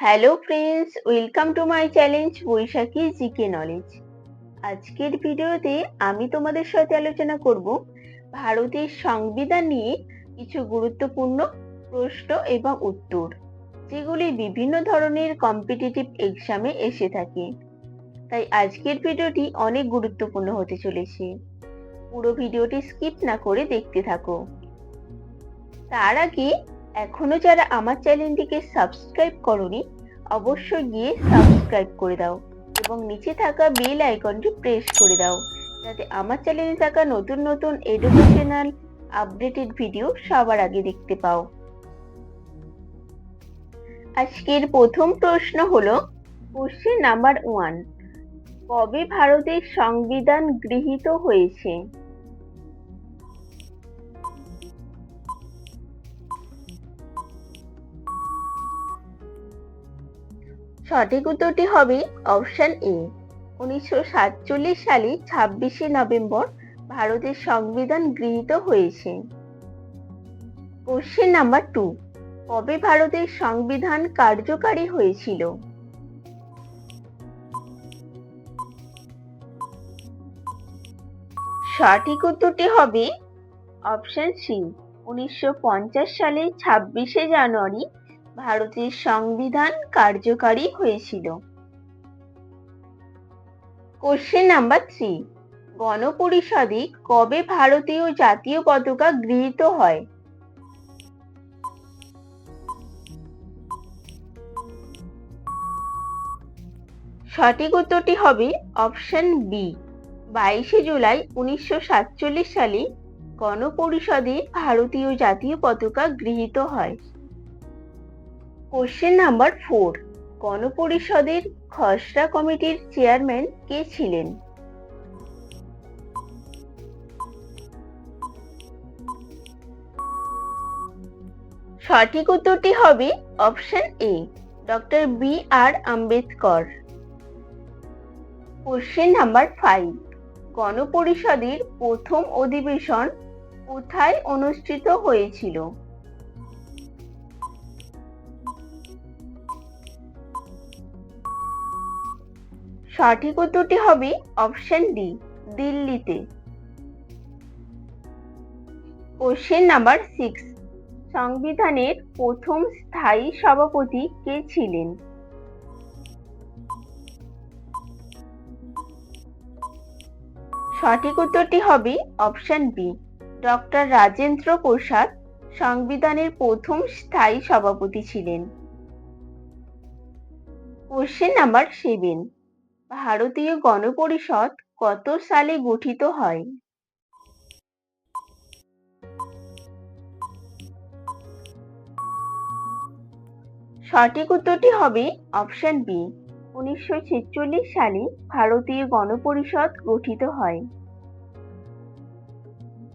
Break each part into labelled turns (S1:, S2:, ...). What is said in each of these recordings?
S1: Hello friends welcome to my challenge Baishakhi GK knowledge আজকের ভিডিওতে আমি তোমাদের সাথে আলোচনা করব ভারতের সংবিধান নিয়ে কিছু গুরুত্বপূর্ণ প্রশ্ন এবং উত্তর, যেগুলি বিভিন্ন ধরনের কম্পিটিটিভ এক্সামে এসে থাকে। তাই আজকের ভিডিওটি অনেক গুরুত্বপূর্ণ হতে চলেছে। পুরো ভিডিওটি স্কিপ না করে দেখতে থাকো। তার আগে এখনও যারা আমার চ্যানেলটিকে সাবস্ক্রাইব করনি, অবশ্যই গিয়ে সাবস্ক্রাইব করে দাও এবং নিচে থাকা বেল আইকনটি প্রেস করে দাও যাতে আমার চ্যানেলে থাকা নতুন নতুন এডুকেশনাল আপডেটেড ভিডিও সবার আগে দেখতে পাও। আজকের প্রথম প্রশ্ন হলো কোশ্চেন নাম্বার ওয়ান কবে ভারতের সংবিধান গৃহীত হয়েছে? সঠিক উত্তরটি হবে অপশন এ। উনিশশো সাতচল্লিশ সালে ছাব্বিশে নভেম্বর ভারতের সংবিধান গৃহীত হয়েছে। কোশ্চেন নাম্বার টু, কবে ভারতের সংবিধান কার্যকারী হয়েছিল? সঠিক উত্তরটি হবে অপশন সি, উনিশশো পঞ্চাশ সালে ছাব্বিশে জানুয়ারি ভারতের সংবিধান কার্যকারী হয়েছিল। কোশ্চেন নাম্বার থ্রি গণপরিষদে কবে ভারতীয় জাতীয় পতাকা গৃহীত হয়? সঠিক উত্তরটি হবে অপশন বি বাইশে জুলাই উনিশশো সাতচল্লিশ সালে গণপরিষদে ভারতীয় জাতীয় পতাকা গৃহীত হয়। কোশ্চেন নাম্বার ফোর গণপরিষদের খসড়া কমিটির চেয়ারম্যান কে ছিলেন? সঠিক উত্তরটি হবে option A doctor B R Ambedkar. Question number five গণপরিষদের প্রথম অধিবেশন কোথায় অনুষ্ঠিত হয়েছিল? সঠিক উত্তরটি হবে অপশন ডি দিল্লিতে। কোশ্চেন নাম্বার সিক্স সংবিধানের প্রথম স্থায়ী সভাপতি কে ছিলেন? সঠিক উত্তরটি হবে option B doctor Rajendra Prasad, সংবিধানের প্রথম স্থায়ী সভাপতি ছিলেন। কোশ্চেন নাম্বার সেভেন ভারতীয় গণপরিষদ কত সালে গঠিত হয়? সঠিক উত্তরটি হবে অপশন বি উনিশশো ছেচল্লিশ সালে ভারতীয় গণপরিষদ গঠিত হয়।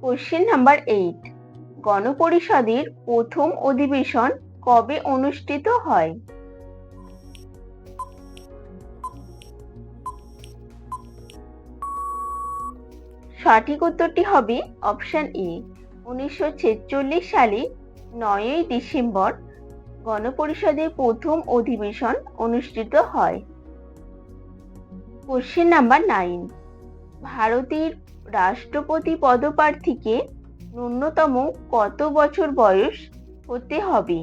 S1: কোশ্চেন নাম্বার এইট গণপরিষদের প্রথম অধিবেশন কবে অনুষ্ঠিত হয়? সঠিক উত্তরটি হবে অপশন এ উনিশশো ছেচল্লিশ সালে নয়ই ডিসেম্বর গণপরিষদের প্রথম অধিবেশন অনুষ্ঠিত হয়। কোশ্চেন নাম্বার নাইন ভারতের রাষ্ট্রপতি পদপ্রার্থীকে ন্যূনতম কত বছর বয়স হতে হবে?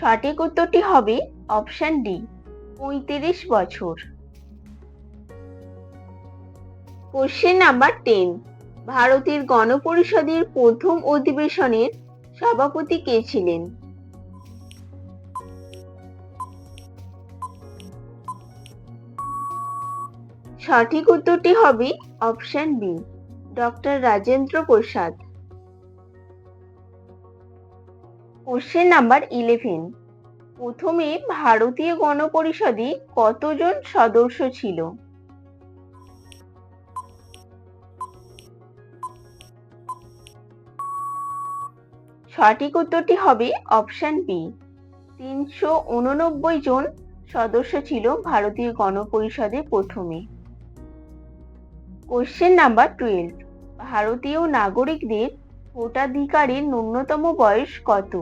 S1: সঠিক উত্তরটি হবে অপশন ডি, পঁয়ত্রিশ বছর। কোশ্চেন নাম্বার টেন, ভারতের গণপরিষদের প্রথম অধিবেশনের সভাপতি কে ছিলেন? সঠিক উত্তরটি হবে option B, doctor Rajendra Prasad. Question number eleven প্রথমে ভারতীয় গণপরিষদে কতজন সদস্য ছিল? সঠিক উত্তরটি হবে অপশন বি তিনশো উননব্বই জন সদস্য ছিল ভারতীয় গণপরিষদে প্রথমে। কোশ্চেন নাম্বার টুয়েলভ ভারতীয় নাগরিকদের ভোটাধিকারের ন্যূনতম বয়স কত?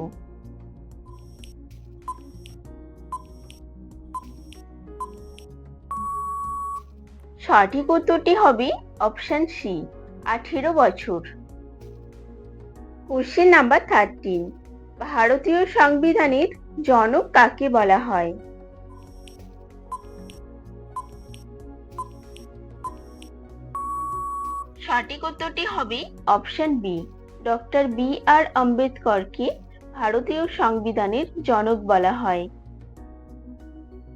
S1: সঠিক উত্তরটি হবে অপশন সি আঠেরো বছর। কোশ্চেন নাম্বার থার্টিন ভারতীয় সংবিধানের জনক কাকে বলা হয়? সঠিক উত্তরটি হবে option B doctor B R আম্বেদকরকে ভারতীয় সংবিধানের জনক বলা হয়।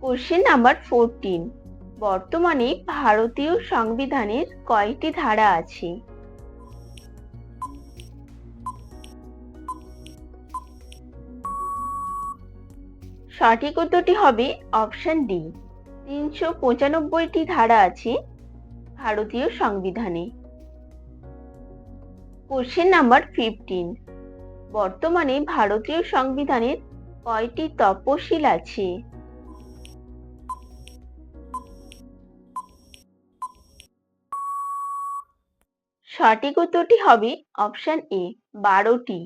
S1: কোশ্চেন নাম্বার ফোরটিন বর্তমানে ভারতীয় সংবিধানের কয়টি ধারা আছে? সঠিক উত্তরটি হবে অপশন ডি। তিনশো পঁচানব্বইটি ধারা আছে ভারতীয় সংবিধানে। কোশ্চেন নাম্বার ফিফটিন বর্তমানে ভারতীয় সংবিধানের কয়টি তপশিল আছে? সঠিক উত্তরটি হবে অপশন এ বারোটি।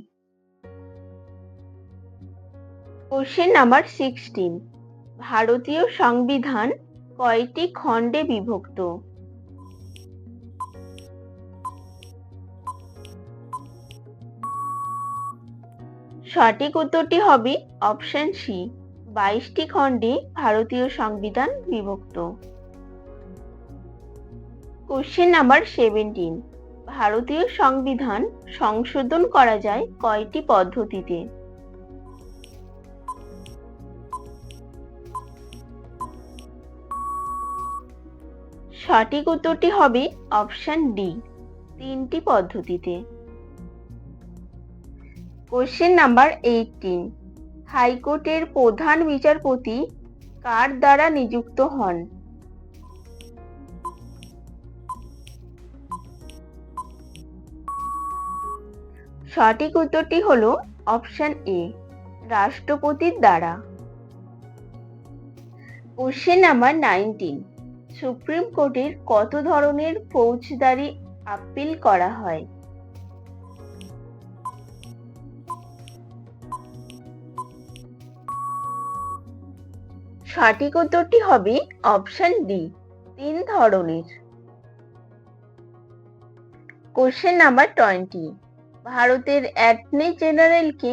S1: কোশ্চেন নাম্বার সিক্সটিন ভারতীয় সংবিধান কয়টি খণ্ডে বিভক্ত? সঠিক উত্তরটি হবে অপশন সি বাইশটি খণ্ডে ভারতীয় সংবিধান বিভক্ত। কোশ্চেন নাম্বার সেভেন্টিন ভারতীয় সংবিধান সংশোধন করা যায় কয়টি পদ্ধতিতে? সঠিক উত্তরটি হবে অপশন ডি, তিনটি পদ্ধতিতে। কোশ্চেন নাম্বার এইটিন, হাইকোর্টের প্রধান বিচারপতি কার দ্বারা নিযুক্ত হন? সঠিক উত্তরটি হল অপশন এ রাষ্ট্রপতির দ্বারা। কোশ্চেন নাম্বার নাইনটিন সুপ্রিম কোর্টের কত ধরনের ফৌজদারি আপিল করা হয়? সঠিক উত্তরটি হবে অপশন ডি তিন ধরনের। কোশ্চেন নাম্বার টোয়েন্টি ভারতের অ্যাটর্নি জেনারেলকে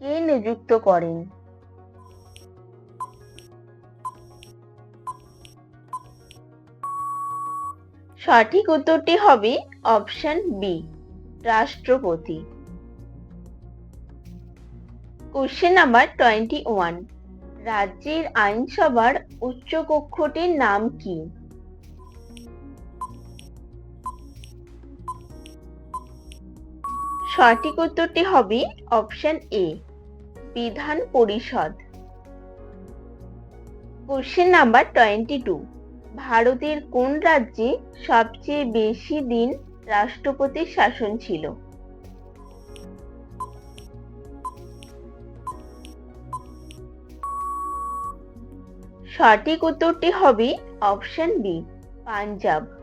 S1: কে নিযুক্ত করেন? সঠিক উত্তরটি হবে অপশন বি রাষ্ট্রপতি। কোশ্চেন নাম্বার টোয়েন্টি ওয়ান রাজ্যের আইনসভার উচ্চ কক্ষটির নাম কি? সঠিক উত্তরটি হবে অপশন এ বিধান পরিষদ। কোশ্চেন নাম্বার টোয়েন্টি টু ভারতের কোন রাজ্যে সবচেয়ে বেশি দিন রাষ্ট্রপতির শাসন ছিল? সঠিক উত্তরটি হবে option B Punjab.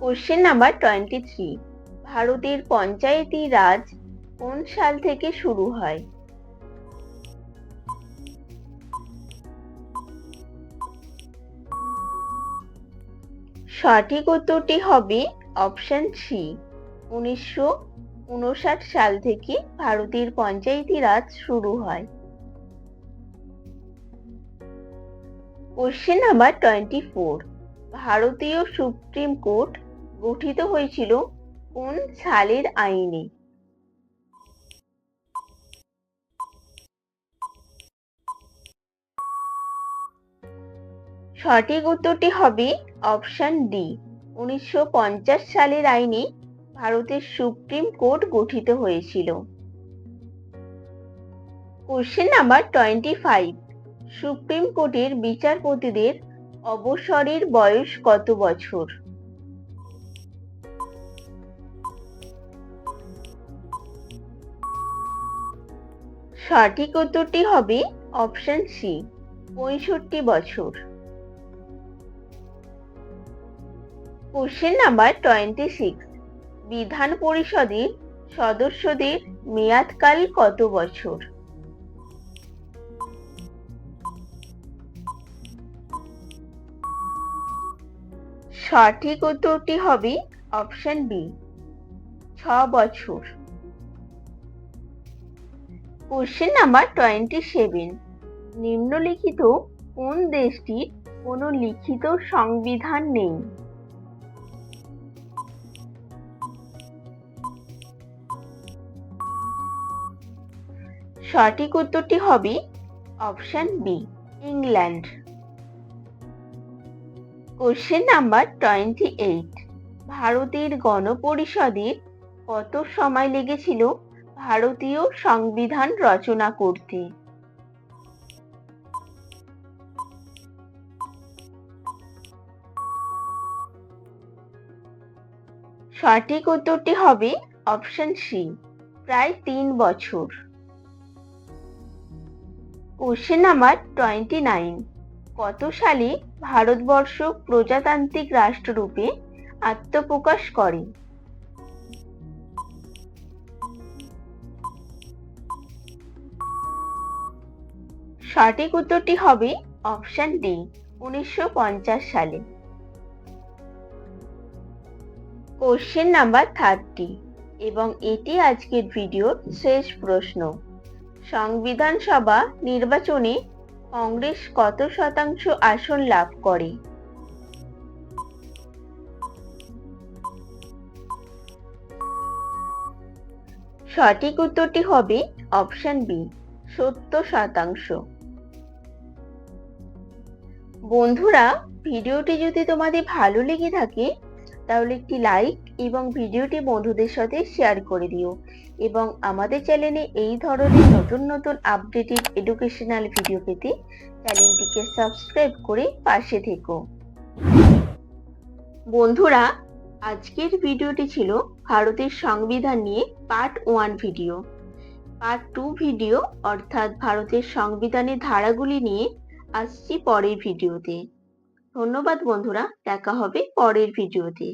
S1: Question number twenty three ভারতের পঞ্চায়েতি রাজ কোন সাল থেকে শুরু হয়? সঠিক উত্তরটি হবে অপশন সি উনিশশো উনষাট সাল থেকে ভারতের পঞ্চায়েতি রাজ শুরু হয়। কোশ্চেন নাম্বার টোয়েন্টি ফোর ভারতীয় সুপ্রিম কোর্ট গঠিত হয়েছিল কোন সালের আইনে। সঠিক উত্তরটি হবে অপশন ডি। উনিশশো সালের আইনে ভারতের সুপ্রিম কোর্ট গঠিত হয়েছিল। Question number twenty five. Supreme কোর্টের বিচারপতিদের অবসরের বয়স কত বছর? সঠিক উত্তরটি হবে অপশন সি, পঁয়ষট্টি বছর। কোশ্চেন নাম্বার টোয়েন্টি সিক্স বিধান পরিষদের সদস্যদের মেয়াদকাল কত বছর? সঠিক উত্তরটি হবে অপশন বি, ছ বছর। কোশ্চেন নাম্বার টোয়েন্টি সেভেন নিম্নলিখিত কোন দেশটির কোনো লিখিত সংবিধান নেই? সঠিক উত্তরটি হবে option B England question number twenty eight ভারতের গণপরিষদের কত সময় লেগেছিল? ভারতীয় সংবিধান রচনা করতে। সঠিক উত্তরটি হবে অপশন সি প্রায় তিন বছর। কোশ্চেন নাম্বার টোয়েন্টি নাইন কত সালে ভারতবর্ষ প্রজাতান্ত্রিক রাষ্ট্ররূপে আত্মপ্রকাশ করে? সঠিক উত্তরটি হবে অপশন ডি উনিশশো পঞ্চাশ সালে। কোশ্চেন নাম্বার থার্টি এবং এটি আজকের ভিডিওর শেষ প্রশ্ন। সংবিধান সভা নির্বাচনে কংগ্রেস কত শতাংশ আসন লাভ করে? সঠিক উত্তরটি হবে অপশন বি সত্তর শতাংশ। বন্ধুরা, ভিডিওটি যদি তোমাদের ভালো লেগে থাকে, তাহলে একটি লাইক এবং ভিডিওটি বন্ধুদের সাথে শেয়ার করে দিও এবং আমাদের চ্যানেলে এই ধরনের নতুন নতুন আপডেটেড এডুকেশনাল ভিডিও পেতে চ্যানেলটিকে সাবস্ক্রাইব করে পাশে থেকো। বন্ধুরা, আজকের ভিডিওটি ছিল ভারতের সংবিধান নিয়ে part one video part two video অর্থাৎ ভারতের সংবিধানের ধারাগুলি নিয়ে আসছি পরের ভিডিওতে। ধন্যবাদ বন্ধুরা দেখা হবে পরের ভিডিওতে।